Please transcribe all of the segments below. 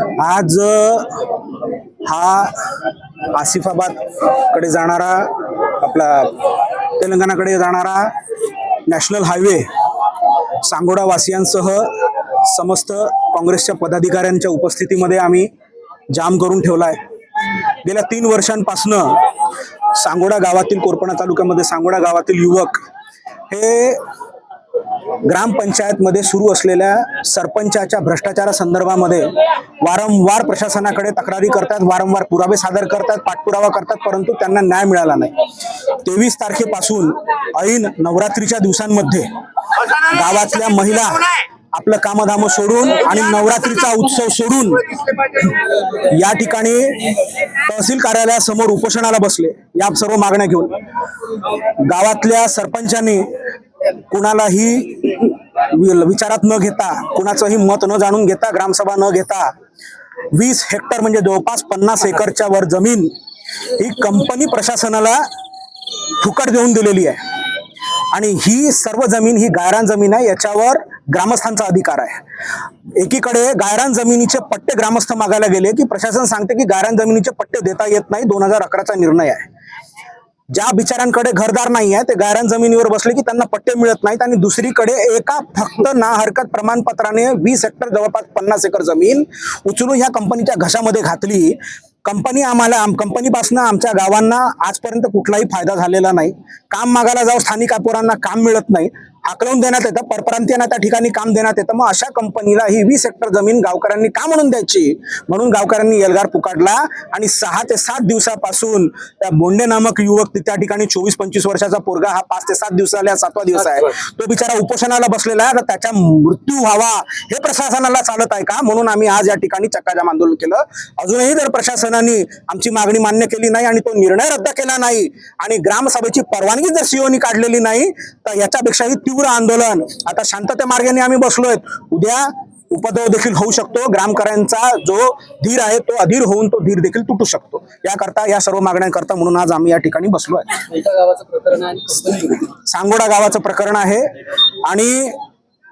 आज हा आसिफाबादकडे जाणारा आपला तेलंगणाकडे जाणारा नॅशनल हायवे सांगोडा वासियांसह समस्त काँग्रेसच्या पदाधिकाऱ्यांच्या उपस्थितीमध्ये आम्ही जाम करून ठेवला आहे गेल्या तीन वर्षांपासनं सांगोडा गावातील कोरपणा तालुक्यामध्ये सांगोडा गावातील युवक हे ग्रामपंचायतमध्ये सुरू असलेल्या सरपंचाच्या भ्रष्टाचारासंदर्भामध्ये वारंवार प्रशासनाकडे तक्रारी करतात वारंवार पुरावे सादर करतात पाठपुरावा करतात परंतु त्यांना न्याय मिळाला नाही. तेवीस तारखेपासून ऐन नवरात्रीच्या दिवसांमध्ये गावातल्या महिला आपलं कामधाम सोडून आणि नवरात्रीचा उत्सव सोडून या ठिकाणी तहसील कार्यालयासमोर उपोषणाला बसले या सर्व मागण्या घेऊन. गावातल्या सरपंचांनी कुणालाही विचारात न घेता कुणाचंही मत न जाणून घेता ग्रामसभा न घेता वीस हेक्टर म्हणजे जवळपास पन्नास एकरच्या वर जमीन ही कंपनी प्रशासनाला फुकट देऊन दिलेली आहे. आणि ही सर्व जमीन ही गायरान जमीन आहे याच्यावर ग्रामस्थांचा अधिकार आहे. एकीकडे गायरान जमिनीचे पट्टे ग्रामस्थ मागायला गेले की प्रशासन सांगते की गायरान जमिनीचे पट्टे देता येत नाही दोन हजार अकराचा निर्णय आहे. ज्या बिचाऱ्यांकडे घरदार नाही आहे ते गायरान जमिनीवर बसले की त्यांना पट्टे मिळत नाहीत आणि दुसरीकडे एका फक्त ना हरकत प्रमाणपत्राने वीस हेक्टर जवळपास पन्नास एकर जमीन उचलून ह्या कंपनीच्या घशामध्ये घातली. कंपनी आम्हाला आम कंपनीपासून आमच्या गावांना आजपर्यंत कुठलाही फायदा झालेला नाही. काम मागायला जाऊ स्थानिक पोरांना काम मिळत नाही. हाकलवून देण्यात येतं परप्रांतीयांना त्या ठिकाणी काम देण्यात येतं. मग अशा कंपनीला ही वीस हेक्टर जमीन गावकऱ्यांनी का म्हणून द्यायची? म्हणून गावकऱ्यांनी एल्गार पुकारला आणि सहा ते सात दिवसापासून त्या बोंडे नामक युवक त्या ठिकाणी चोवीस पंचवीस वर्षाचा पोरगा हा पाच ते सात दिवसाला सातवा दिवस आहे. तो बिचारा उपोषणाला बसलेला आहे तर त्याचा मृत्यू व्हावा हे प्रशासनाला चालत आहे का? म्हणून आम्ही आज या ठिकाणी चक्काजाम आंदोलन केलं. अजूनही जर प्रशासनाने आमची मागणी मान्य केली नाही आणि तो निर्णय रद्द केला नाही आणि ग्रामसभेची परवानगी जर सीओनी काढलेली नाही तर याच्यापेक्षाही तीव्र आंदोलन. आता शांतते मार्गाने आम्ही बसलोय. उद्या उपद्रव देखील होऊ शकतो. ग्रामकऱ्यांचा जो धीर आहे तो अधीर होऊन तो धीर देखील तुटू शकतो. याकरता या सर्व मागण्यांकरता म्हणून आज आम्ही या ठिकाणी बसलो आहे. सांगोडा गावाचं प्रकरण आहे आणि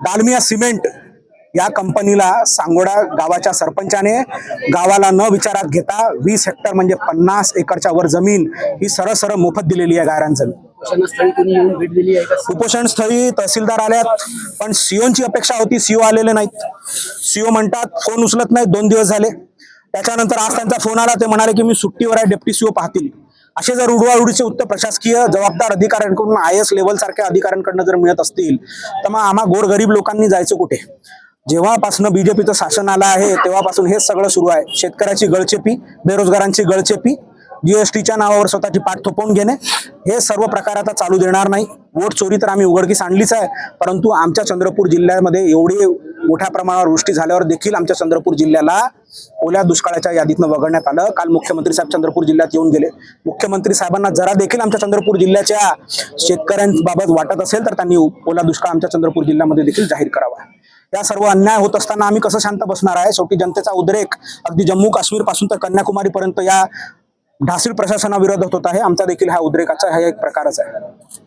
दालमिया सिमेंट या कंपनीला सांगोडा गावाच्या सरपंचाने गावाला न विचारात घेता वीस हेक्टर म्हणजे पन्नास एकरच्या वर जमीन ही सरळ सरळ मोफत दिलेली आहे गायरान जमीन. उपोषणस्थळी कोणी येऊन भेट दिली आहे का? स्थळी तहसीलदार आल्यात पण सीओची अपेक्षा होती सीओ आलेले नाहीत. सीओ म्हणतात फोन उचलत नाहीत दोन दिवस झाले. त्याच्यानंतर आज त्यांचा फोन आला ते म्हणाले की मी सुट्टीवर आहे डेप्टी सीओ पाहतील. असे जर उडवाउडीचे उत्तर प्रशासकीय जबाबदार अधिकाऱ्यांकडून आय एस लेवल सारख्या अधिकाऱ्यांकडनं जर मिळत असतील तर मग आम्हा गोरगरीब लोकांनी जायचं कुठे? जेव्हापासून बीजेपीचं शासन आलं आहे तेव्हापासून हेच सगळं सुरू आहे. शेतकऱ्याची गळचेपी बेरोजगारांची गळचेपी जीएसटीच्या नावावर स्वतःची पाठ थोपवून घेणे हे सर्व प्रकार आता चालू देणार नाही. वोट चोरी तर आम्ही उघडकीस आणलीच आहे परंतु आमच्या चंद्रपूर जिल्ह्यामध्ये एवढी मोठ्या प्रमाणावर वृष्टी झाल्यावर देखील आमच्या चंद्रपूर जिल्ह्याला ओल्या दुष्काळाच्या यादीतनं वगळण्यात आलं. काल मुख्यमंत्री साहेब चंद्रपूर जिल्ह्यात येऊन गेले. मुख्यमंत्री साहेबांना जरा देखील आमच्या चंद्रपूर जिल्ह्याच्या शेतकऱ्यांबाबत वाटत असेल तर त्यांनी ओला दुष्काळ आमच्या चंद्रपूर जिल्ह्यामध्ये देखील जाहीर करावा. या सर्व अन्याय होत असताना आम्ही कसं शांत बसणार आहे? शेवटी जनतेचा उद्रेक अगदी जम्मू काश्मीरपासून तर कन्याकुमारीपर्यंत या ढासील प्रशासनाविरोधात होत आहे. आमचा देखील हा उद्रेकाचा हा एक प्रकारच आहे.